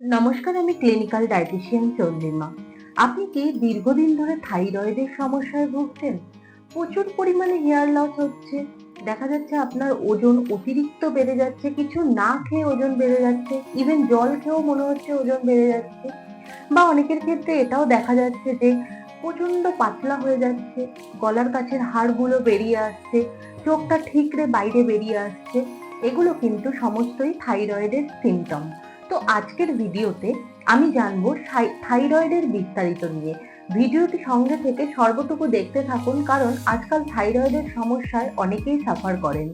নমস্কার, আমি clinical dietician Chandrima. আপনি কি দীর্ঘদিন ধরে থাইরয়েডের সমস্যায় ভুগছেন? প্রচুর পরিমাণে হেয়ার লস হচ্ছে। দেখা যাচ্ছে আপনার ওজন অতিরিক্ত বেড়ে যাচ্ছে, কিছু না খেয়ে ওজন বেড়ে যাচ্ছে ইভেন জল খেয়েও মনে হচ্ছে ওজন বেড়ে যাচ্ছে। বা অনেকের ক্ষেত্রে এটাও দেখা যাচ্ছে যে প্রচণ্ড পাতলা হয়ে যাচ্ছে, গলার কাছের হাড়গুলো বেরিয়ে আসছে, চোখটা ঠিকরে বাইরে বেরিয়ে আসছে। এগুলো কিন্তু সমস্তই থাইরয়েডের সিমটম তো আজকের ভিডিওতে আমি জানব থাইরয়েডের বিস্তারিত নিয়ে। ভিডিওটি সঙ্গে থেকে সর্বটুকু দেখতে থাকুন, কারণ আজকাল থাইরয়েডের সমস্যায় অনেকেই সাফার করেন।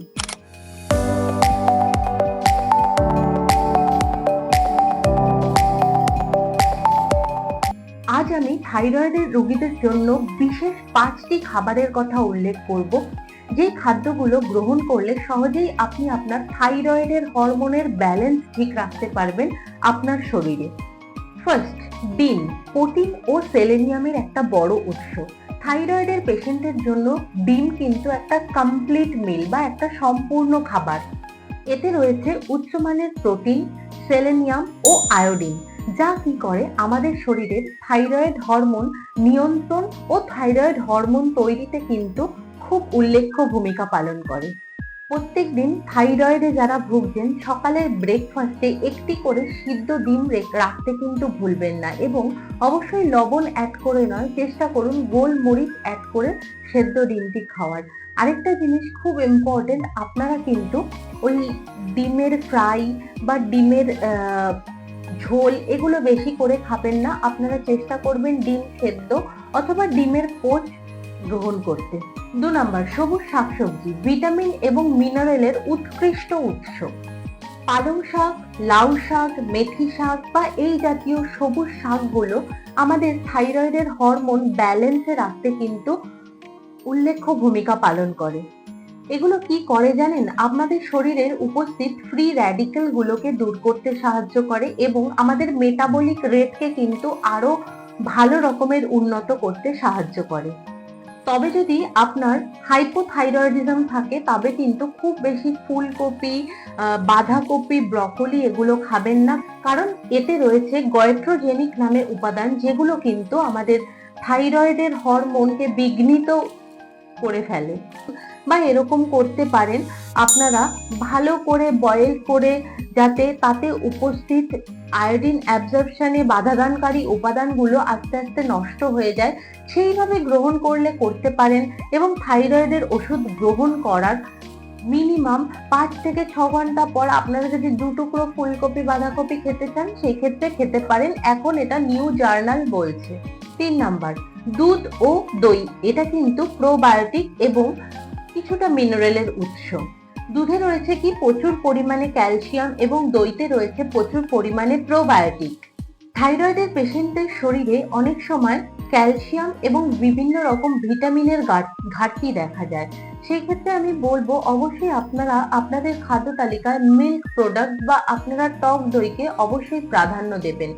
আজ আমি থাইরয়েডের রোগীদের জন্য বিশেষ পাঁচটি খাবারের কথা উল্লেখ করব। যে খাদ্যগুলো গ্রহণ করলে সহজেই আপনি আপনার থাইরয়েডের হরমোনের ব্যালেন্স ঠিক রাখতে পারবেন আপনার শরীরে। ফার্স্ট ডিম, প্রোটিন ও সেলেনিয়ামের একটা বড় উৎস। থাইরয়েডের পেশেন্টের জন্য ডিম কিন্তু একটা কমপ্লিট মিল বা একটা সম্পূর্ণ খাবার। এতে রয়েছে উচ্চমানের প্রোটিন, সেলেনিয়াম ও আয়োডিন, যা কি করে আমাদের শরীরের থাইরয়েড হরমোন নিয়ন্ত্রণ ও থাইরয়েড হরমোন তৈরিতে কিন্তু খুব উল্লেখ্য ভূমিকা পালন করে। প্রত্যেকদিন থাইরয়েডে যারা ভুগছেন, সকালের ব্রেকফাস্টে একটি করে সিদ্ধ ডিম রেখ- রাখতে কিন্তু ভুলবেন না এবং অবশ্যই লবণ অ্যাড করে নয় চেষ্টা করুন, গোলমরিচ অ্যাড করে সেদ্ধ ডিমটি খাওয়ার। আরেকটা জিনিস খুব ইম্পর্টেন্ট আপনারা কিন্তু ওই ডিমের ফ্রাই বা ডিমের ঝোল এগুলো বেশি করে খাবেন না। আপনারা চেষ্টা করবেন ডিম সেদ্ধ অথবা ডিমের পোচ গ্রহণ করতে। দু নম্বর, সবুজ শাকসবজি, ভিটামিন এবং মিনারেলের উৎকৃষ্ট উৎস। পালং শাক, লাউ শাক, মেথি শাক বা এই জাতীয় সবুজ শাকগুলো আমাদের থাইরয়েডের হরমোন ব্যালেন্সে রাখতে কিন্তু উল্লেখ্য ভূমিকা পালন করে। এগুলো কি করে জানেন? আপনাদের শরীরের উপস্থিত ফ্রি র্যাডিক্যাল গুলোকে দূর করতে সাহায্য করে এবং আমাদের মেটাবলিক রেটকে কিন্তু আরও ভালো রকমের উন্নত করতে সাহায্য করে। তবে যদি আপনার হাইপোথাইরয়েডিজম থাকে, তবে কিন্তু খুব বেশি ফুলকপি বাঁধাকপি ব্রকলি এগুলো খাবেন না। কারণ এতে রয়েছে গয়েট্রোজেনিক নামে উপাদান, যেগুলো কিন্তু আমাদের থাইরয়েডের হরমোনকে বিঘ্নিত করে ফেলে। বা এরকম করতে পারেন, আপনারা ভালো করে বয়েল করে যাতে তাতে উপস্থিত আয়োডিন অ্যাবজর্পশনে বাধাদানকারী উপাদানগুলো আস্তে আস্তে নষ্ট হয়ে যায়, সেইভাবে গ্রহণ করলে করতে পারেন এবং থাইরয়েডের ওষুধ গ্রহণ করার মিনিমাম পাঁচ থেকে ছ ঘণ্টা পর আপনারা যদি দু টুকরো ফুলকপি, বাঁধাকপি খেতে চান সেই ক্ষেত্রে খেতে পারেন। এখন এটা নিউ জার্নাল বলছে। তিন নাম্বার, দুধ ও দই, এটা কিন্তু প্রোবায়োটিক এবং কিছুটা মিনারেলের উৎস। দুধে রয়েছে কি প্রচুর পরিমাণে ক্যালসিয়াম এবং দইতে রয়েছে প্রচুর পরিমাণে প্রোবায়োটিক থাইরয়েডের পেশেন্টদের শরীরে অনেক সময় ক্যালসিয়াম এবং বিভিন্ন রকম ভিটামিনের ঘাটতি দেখা যায়। সেই ক্ষেত্রে আমি বলব, অবশ্যই আপনারা আপনাদের খাদ্য তালিকায় মিল্ক প্রোডাক্ট বা আপনারা টক দইকে অবশ্যই প্রাধান্য দেবেন।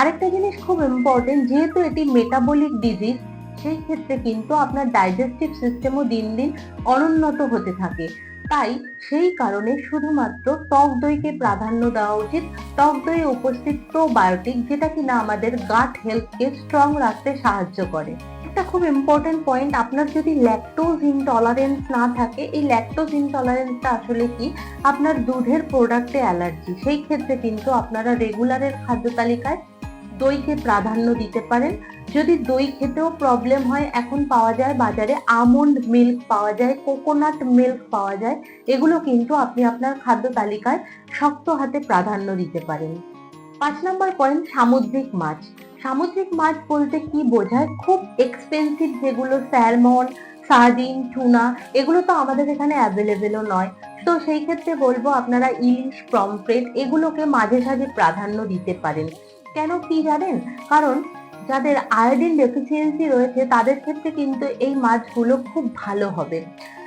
আরেকটা জিনিস খুব ইম্পর্টেন্ট যেহেতু এটি মেটাবলিক ডিজিজ সেই ক্ষেত্রে কিন্তু আপনার ডাইজেস্টিভ সিস্টেমও দিন দিন অনুন্নত হতে থাকে। তাই সেই কারণে শুধুমাত্র টক দইকে প্রাধান্য দেওয়া উচিত। টক দইয়ে উপস্থিত প্রোবায়োটিক যেটা কিনা আমাদের গাট হেলথকে স্ট্রং রাখতে সাহায্য করে। একটা খুব ইম্পর্টেন্ট পয়েন্ট আপনার যদি ল্যাকটোজ ইনটলারেন্স না থাকে, এই ল্যাকটোজ ইনটলারেন্সটা আসলে কি? আপনার দুধের প্রোডাক্টে অ্যালার্জি সেই ক্ষেত্রে কিন্তু আপনারা রেগুলারের খাদ্য তালিকায় দইকে প্রাধান্য দিতে পারেন। যদি দই খেতেও প্রবলেম হয়, এখন পাওয়া যায় বাজারে আমন্ড মিল্ক পাওয়া যায় কোকোনাট মিল্ক পাওয়া যায়। এগুলো কিন্তু আপনি আপনার খাদ্য তালিকায় শক্ত হাতে প্রাধান্য দিতে পারেন। পাঁচ নম্বর পয়েন্ট সামুদ্রিক মাছ। সামুদ্রিক মাছ বলতে কি বোঝায়? খুব এক্সপেন্সিভ যেগুলো স্যালমন সার্ডিন টুনা এগুলো তো আমাদের এখানে অ্যাভেলেবেলও নয়। তো সেই ক্ষেত্রে বলব আপনারা ইলিশ প্রমফ্রেট এগুলোকে মাঝে সাঝে প্রাধান্য দিতে পারেন। কেন কি জানেন? কারণ যাদের আয়োডিন ডেফিসিয়েন্সি রয়েছে, তাদের ক্ষেত্রে কিন্তু এই মাছগুলো খুব ভালো হবে।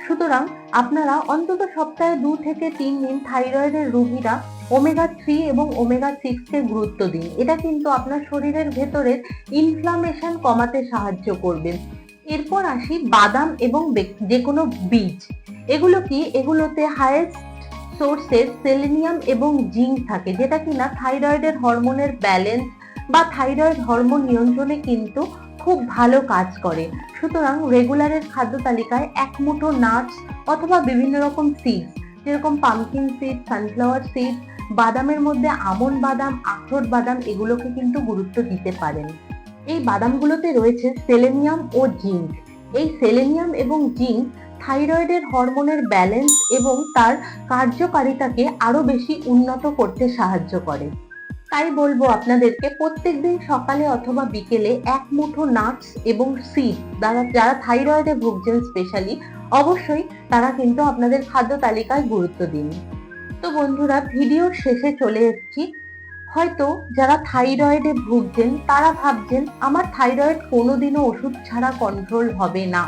সুতরাং আপনারা অন্তত সপ্তাহে দু থেকে তিন দিন থাইরয়েডের রুগীরা ওমেগা থ্রি এবং ওমেগা সিক্স কে গুরুত্ব দিন। এটা কিন্তু আপনার শরীরের ভেতরের ইনফ্লামেশন কমাতে সাহায্য করবে। এরপর আসি বাদাম এবং যে কোনো বীজ। এগুলো কি? এগুলোতে হায়েস্ট সোর্সের সেলেনিয়াম এবং জিঙ্ক থাকে, যেটা কিনা থাইরয়েডের হরমোনের ব্যালেন্স বা থাইরয়েড হরমোন নিয়ন্ত্রণে কিন্তু খুব ভালো কাজ করে। সুতরাং রেগুলারের খাদ্য তালিকায় এক মুঠো নাটস অথবা বিভিন্ন রকম সিডস যেরকম পামকিন সিড সানফ্লাওয়ার সিড বাদামের মধ্যে আমন বাদাম, আখরোট বাদাম, এগুলোকে কিন্তু গুরুত্ব দিতে পারেন। এই বাদামগুলোতে রয়েছে সেলেনিয়াম ও জিঙ্ক এই সেলেনিয়াম এবং জিঙ্ক থাইরয়েডের হরমোনের ব্যালেন্স এবং তার কার্যকারিতাকে আরও বেশি উন্নত করতে সাহায্য করে। তাই বলব আপনাদেরকে প্রত্যেকদিন সকালে অথবা বিকেলে এক মুঠো নাটস এবং সিড যারা যারা থাইরয়েডে ভুগছেন স্পেশালি অবশ্যই তারা কিন্তু আপনাদের খাদ্য তালিকায় গুরুত্ব দিন। তো বন্ধুরা, ভিডিওর শেষে চলে এসেছি। হয়তো যারা থাইরয়েডে ভুগছেন, তারা ভাবছেন, আমার থাইরয়েড কোনোদিনও ওষুধ ছাড়া কন্ট্রোল হবে না।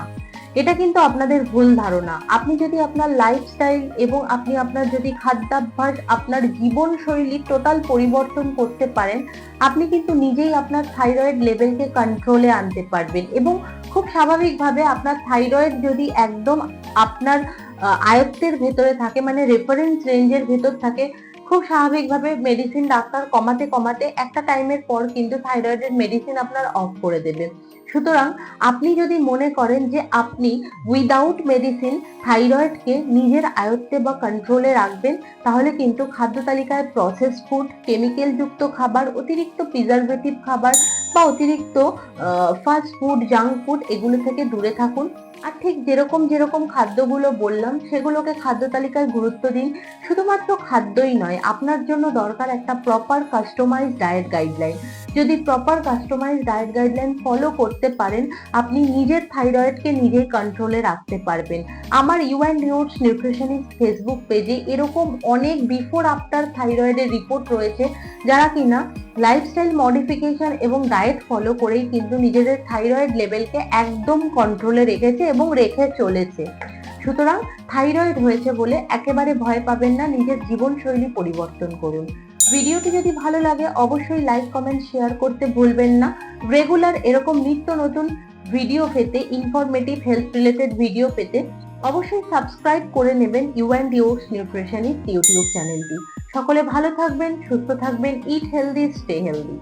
এটা কিন্তু আপনাদের ভুল ধারণা। আপনি যদি আপনার লাইফস্টাইল এবং আপনি আপনার যদি খাদ্যাভ্যাস, আপনার জীবনশৈলী টোটাল পরিবর্তন করতে পারেন, আপনি কিন্তু নিজেই আপনার থাইরয়েড লেভেলকে কন্ট্রোলে আনতে পারবেন এবং খুব স্বাভাবিকভাবে আপনার থাইরয়েড যদি একদম আপনার আয়ত্তের ভেতরে থাকে মানে রেফারেন্স রেঞ্জের ভেতর থাকে খুব স্বাভাবিকভাবে মেডিসিন ডাক্তার কমাতে কমাতে একটা টাইমের পর কিন্তু থাইরয়েডের মেডিসিন আপনার অফ করে দেবে। সুতরাং আপনি যদি মনে করেন যে আপনি উইদাউট মেডিসিন থাইরয়েডকে নিজের আয়ত্তে বা কন্ট্রোলে রাখবেন, তাহলে কিন্তু খাদ্য তালিকায় প্রসেস ফুড কেমিক্যাল যুক্ত খাবার, অতিরিক্ত প্রিজারভেটিভ খাবার বা অতিরিক্ত ফাস্ট ফুড জাঙ্ক ফুড এগুলো থেকে দূরে থাকুন। আর ঠিক যেরকম যেরকম খাদ্যগুলো বললাম, সেগুলোকে খাদ্য তালিকায় গুরুত্ব দিন শুধুমাত্র খাদ্যই নয়, আপনার জন্য দরকার একটা প্রপার কাস্টমাইজ ডায়েট গাইডলাইন যদি proper customise diet guideline follow করতে পারেন, আপনি নিজের থাইরয়েডকে নিজেই কন্ট্রোলে রাখতে পারবেন। আমার you and yours nutritionist Facebook পেজে এরকম অনেক বিফোর আফটার থাইরয়েডের রিপোর্ট রয়েছে, যারা কিনা লাইফস্টাইল মডিফিকেশন এবং ডায়েট ফলো করেই কিন্তু নিজেদের থাইরয়েড লেভেলকে একদম কন্ট্রোলে রেখেছে এবং রেখে চলেছে। সুতরাং থাইরয়েড হয়েছে বলে একেবারে ভয় পাবেন না, নিজের জীবনশৈলী পরিবর্তন করুন। ভিডিওটি যদি ভালো লাগে, অবশ্যই লাইক কমেন্ট শেয়ার করতে ভুলবেন না। রেগুলার এরকম নিত্য নতুন ভিডিও পেতে ইনফরমেটিভ হেলথ রিলেটেড ভিডিও পেতে অবশ্যই সাবস্ক্রাইব করে নেবেন you and yours nutritionist YouTube চ্যানেলটি সকলে ভালো থাকবেন, সুস্থ থাকবেন ইট হেলদি স্টে হেলদি